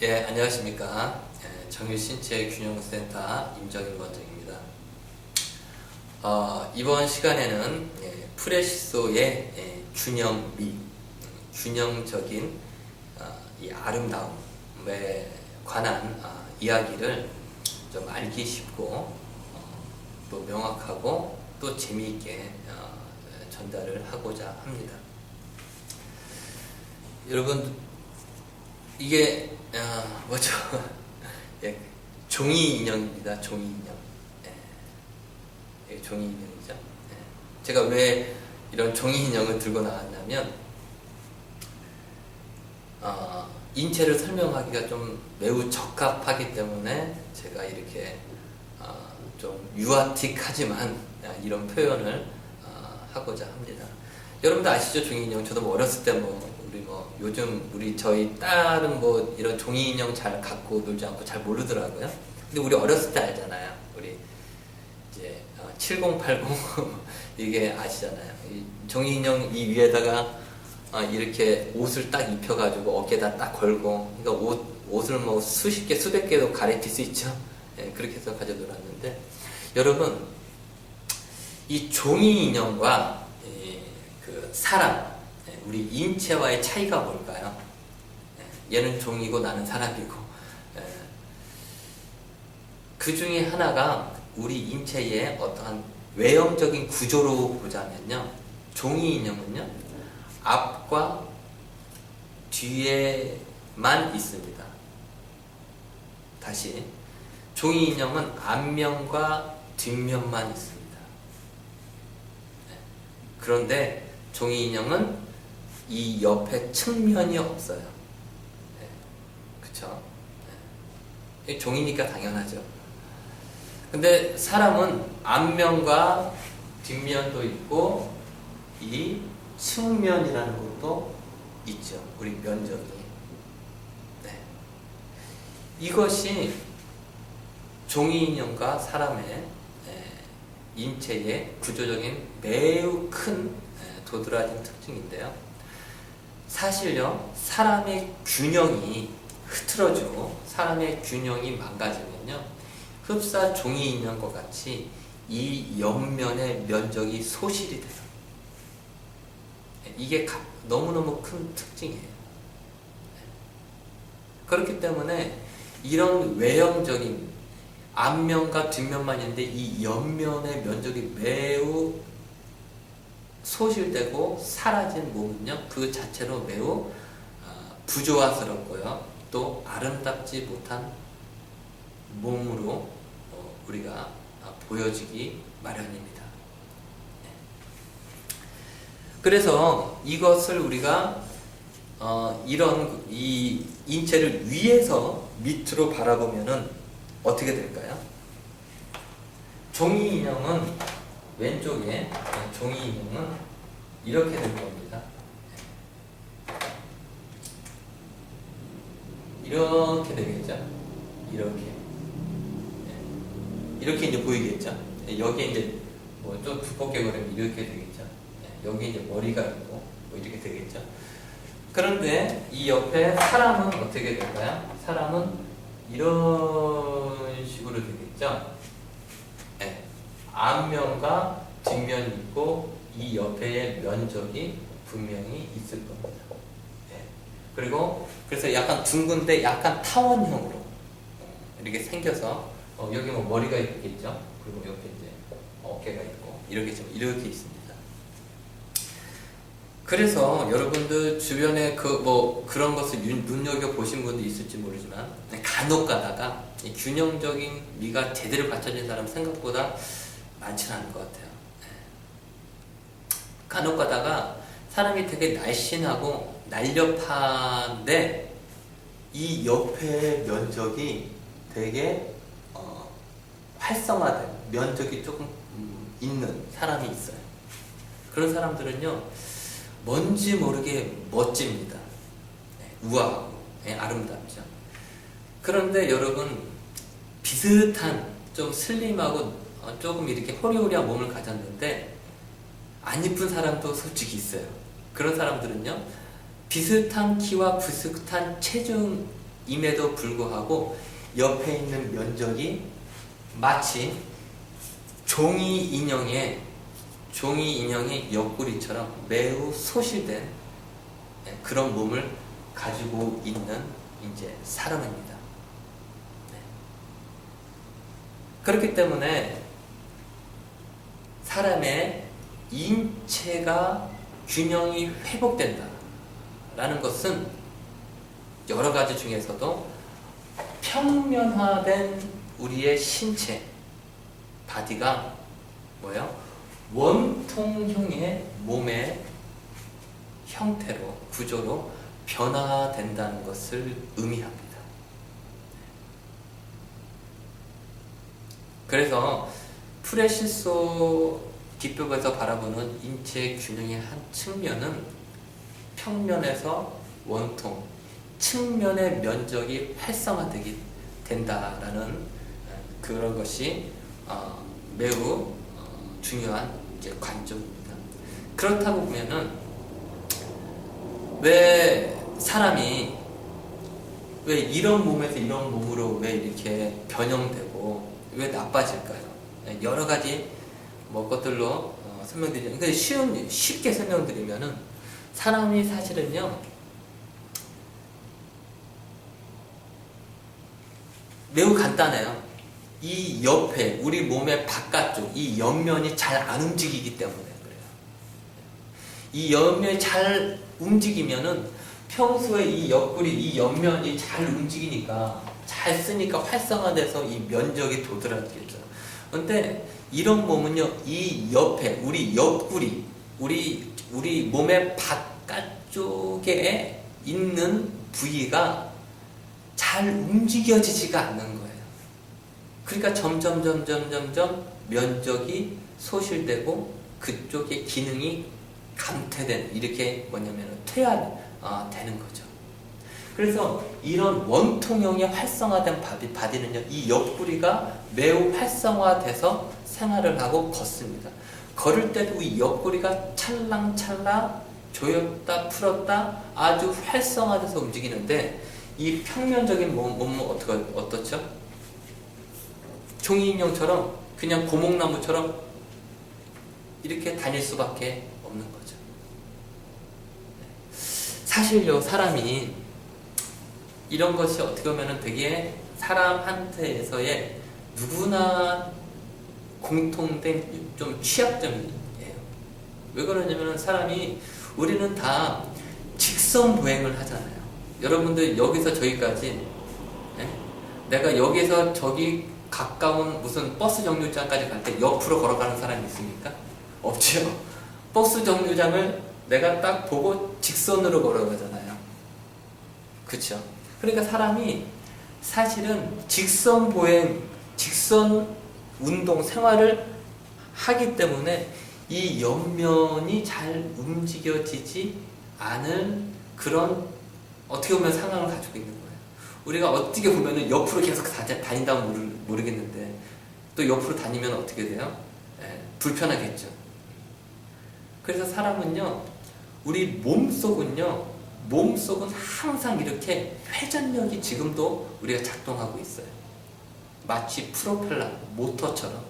예, 안녕하십니까. 예, 정유신체균형센터 임정인 원장입니다. 어, 이번 시간에는 예, 프레시소의 예, 균형미, 균형적인 어, 이 아름다움에 관한 아, 이야기를 좀 알기 쉽고 어, 또 명확하고 또 재미있게 어, 전달을 하고자 합니다. 여러분 이게 아, 뭐죠? 예, 종이 인형입니다. 종이 인형. 예, 예, 종이 인형이죠. 예. 제가 왜 이런 종이 인형을 들고 나왔냐면 어, 인체를 설명하기가 좀 매우 적합하기 때문에 제가 이렇게 어, 좀 유아틱하지만 아, 이런 표현을 어, 하고자 합니다. 여러분도 아시죠 종이 인형? 저도 뭐 어렸을 때뭐 우리 뭐 요즘 우리 저희 딸은 뭐 이런 종이 인형 잘 갖고 놀지 않고 잘 모르더라고요. 근데 우리 어렸을 때 알잖아요. 우리 이제 7080 이게 아시잖아요. 이 종이 인형 이 위에다가 아, 이렇게 옷을 딱 입혀가지고 어깨에다 딱 걸고 그러니까 옷 옷을 뭐 수십 개 수백 개도 갈아입힐 수 있죠. 예, 그렇게 해서 가져 놀았는데 여러분 이 종이 인형과 이, 그 사람 예, 우리 인체와의 차이가 뭘까요? 예, 얘는 종이고 나는 사람이고 예, 그 중에 하나가 우리 인체의 어떠한 외형적인 구조로 보자면요 종이 인형은요 앞과 뒤에만 있습니다. 다시 종이 인형은 앞면과 뒷면만 있습니다. 네. 그런데 종이 인형은 이 옆에 측면이 없어요. 네. 그쵸? 네. 종이니까 당연하죠. 근데 사람은 앞면과 뒷면도 있고 이 측면이라는 것도 있죠. 우리 면적이. 네. 이것이 종이 인형과 사람의 에, 인체의 구조적인 매우 큰 에, 도드라진 특징인데요. 사실요, 사람의 균형이 흐트러지고 사람의 균형이 망가지면요, 흡사 종이 인형과 같이 이 옆면의 면적이 소실이 돼요. 이게 가- 너무너무 큰 특징이에요. 그렇기 때문에 이런 외형적인 앞면과 뒷면만 있는데 이 옆면의 면적이 매우 소실되고 사라진 몸은요 그 자체로 매우 아, 부조화스럽고요 또 아름답지 못한 몸으로 어, 우리가 아, 보여지기 마련입니다. 네. 그래서 이것을 우리가 어, 이런 이 인체를 위에서 밑으로 바라보면은 어떻게 될까요? 종이 인형은 왼쪽에 종이 인형은 이렇게 될 겁니다. 이렇게 되겠죠? 이렇게 네. 이렇게 이제 보이겠죠? 네, 여기에 이제 뭐 좀 두껍게 그리면 이렇게 되겠죠? 네, 여기 이제 머리가 있고 뭐 이렇게 되겠죠? 그런데 이 옆에 사람은 어떻게 될까요? 사람은 이런 식으로 되겠죠? 네. 앞면과 뒷면이 있고 이 옆에 면적이 분명히 있을 겁니다. 네. 그리고 그래서 약간 둥근데 약간 타원형으로 어, 이렇게 생겨서 어, 여기 뭐 머리가 있겠죠? 그리고 옆에 이제 어깨가 있고 이렇게 좀 이렇게 있습니다. 그래서 여러분들 주변에 그 뭐 그런 것을 윤- 눈여겨 보신 분도 있을지 모르지만 간혹 가다가 이 균형적인 미가 제대로 갖춰진 사람 생각보다 많지는 않은 것 같아요. 네. 간혹 가다가 사람이 되게 날씬하고 날렵한데 이 옆에 면적이 되게 어, 활성화된 면적이 조금 음, 있는 사람이 있어요. 그런 사람들은요 뭔지 모르게 멋집니다. 네, 우아하고 네, 아름답죠. 그런데 여러분 비슷한 좀 슬림하고 어, 조금 이렇게 호리호리한 몸을 가졌는데 안 이쁜 사람도 솔직히 있어요. 그런 사람들은요 비슷한 키와 비슷한 체중 임에도 불구하고 옆에 있는 면적이 마치 종이 인형의 종이 인형의 옆구리처럼 매우 소실된 예, 그런 몸을 가지고 있는 이제 사람입니다. 네. 그렇기 때문에 사람의 인체가 균형이 회복된다라는 것은 여러 가지 중에서도 평면화된 우리의 신체 바디가 뭐예요? 원통형의 몸의 형태로 구조로 변화된다는 것을 의미합니다. 그래서 프레시소 기법에서 바라보는 인체 균형의 한 측면은 평면에서 원통, 측면의 면적이 활성화되기 된다라는 그런 것이 어, 매우 어, 중요한 이제 관점입니다. 그렇다고 보면은 왜 사람이 왜 이런 몸에서 이런 몸으로 왜 이렇게 변형되고 왜 나빠질까요? 여러 가지 뭐 것들로 어, 설명드리면 근데 쉬운 쉽게 설명드리면은 사람이 사실은요 매우 간단해요. 이 옆에 우리 몸의 바깥쪽 이 옆면이 잘 안 움직이기 때문에 그래요. 이 옆면이 잘 움직이면은 평소에 이 옆구리 이 옆면이 잘 움직이니까 잘 쓰니까 활성화돼서 이 면적이 도드라지겠죠. 근데 이런 몸은요 이 옆에 우리 옆구리 우리 우리 몸의 바깥쪽에 있는 부위가 잘 움직여지지가 않는 거예요. 그러니까 점점 점점 점점 면적이 소실되고 그쪽의 기능이 감퇴된 이렇게 뭐냐면 퇴화되는 거죠. 그래서 이런 원통형의 활성화된 바디, 바디는요 이 옆구리가 매우 활성화돼서 생활을 하고 걷습니다. 걸을 때도 이 옆구리가 찰랑찰랑 조였다 풀었다 아주 활성화돼서 움직이는데 이 평면적인 몸, 몸은 어떻게, 어떻죠? 종이 인형처럼 그냥 고목나무처럼 이렇게 다닐 수밖에 없는 거죠. 사실요, 사람이 이런 것이 어떻게 보면 되게 사람한테에서의 누구나 공통된 좀 취약점이에요. 왜 그러냐면 사람이 우리는 다 직선 보행을 하잖아요. 여러분들 여기서 저기까지 네? 내가 여기서 저기 가까운 무슨 버스 정류장까지 갈 때 옆으로 걸어가는 사람이 있습니까? 없죠. 버스 정류장을 내가 딱 보고 직선으로 걸어가잖아요. 그렇죠. 그러니까 사람이 사실은 직선 보행, 직선 운동 생활을 하기 때문에 이 옆면이 잘 움직여지지 않을 그런 어떻게 보면 상황을 가지고 있는 거예요. 우리가 어떻게 보면은 옆으로 계속 다닌다면 모르, 겠는데 또 옆으로 다니면 어떻게 돼요? 예, 불편하겠죠. 그래서 사람은요, 우리 몸속은요, 몸속은 항상 이렇게 회전력이 지금도 우리가 작동하고 있어요. 마치 프로펠러, 모터처럼.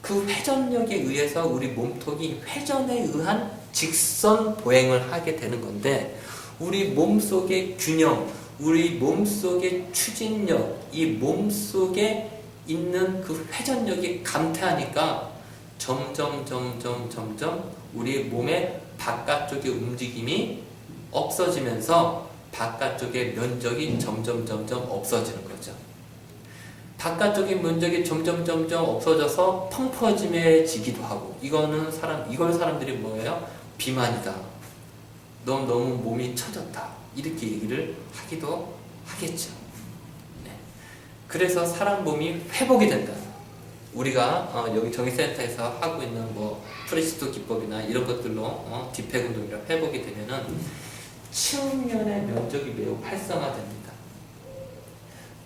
그 회전력에 의해서 우리 몸통이 회전에 의한 직선 보행을 하게 되는 건데, 우리 몸속의 균형, 우리 몸속의 추진력, 이 몸속에 있는 그 회전력이 감퇴하니까 점점 점점 점점 우리 몸의 바깥쪽의 움직임이 없어지면서 바깥쪽의 면적이 점점 점점 없어지는 거죠. 바깥쪽의 면적이 점점 점점 없어져서 펑퍼짐해지기도 하고 이거는 사람 이걸 사람들이 뭐예요? 비만이다. 너 너무 몸이 처졌다. 이렇게 얘기를 하기도 하겠죠. 네. 그래서 사람 몸이 회복이 된다. 우리가 어, 여기 정의센터에서 하고 있는 뭐 프레시도 기법이나 이런 것들로 어, 뒷팩 운동이라 회복이 되면은 측면의 면적이 매우 활성화됩니다.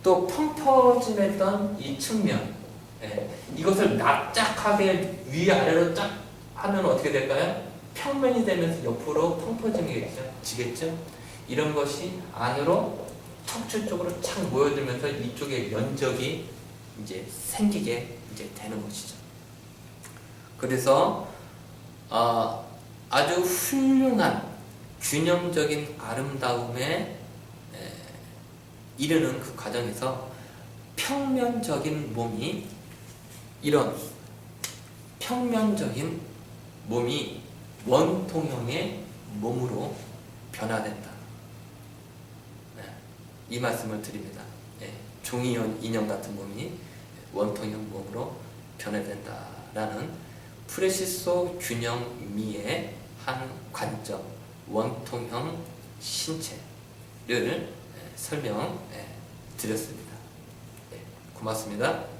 또 펑퍼짐했던 이 측면 예, 이것을 납작하게 위아래로 쫙 하면 어떻게 될까요? 평면이 되면서 옆으로 펑퍼짐이겠죠? 이런 것이 안으로 척추 쪽으로 착 모여들면서 이쪽에 면적이 이제 생기게 이제 되는 것이죠. 그래서 어, 아주 훌륭한 균형적인 아름다움에 에, 이르는 그 과정에서 평면적인 몸이 이런 평면적인 몸이 원통형의 몸으로 변화된다. 네, 이 말씀을 드립니다. 예, 종이 인형 같은 몸이 원통형 몸으로 변화된다라는 프레시소 균형미의 한 관점, 원통형 신체를 예, 설명 예, 드렸습니다. 예, 고맙습니다.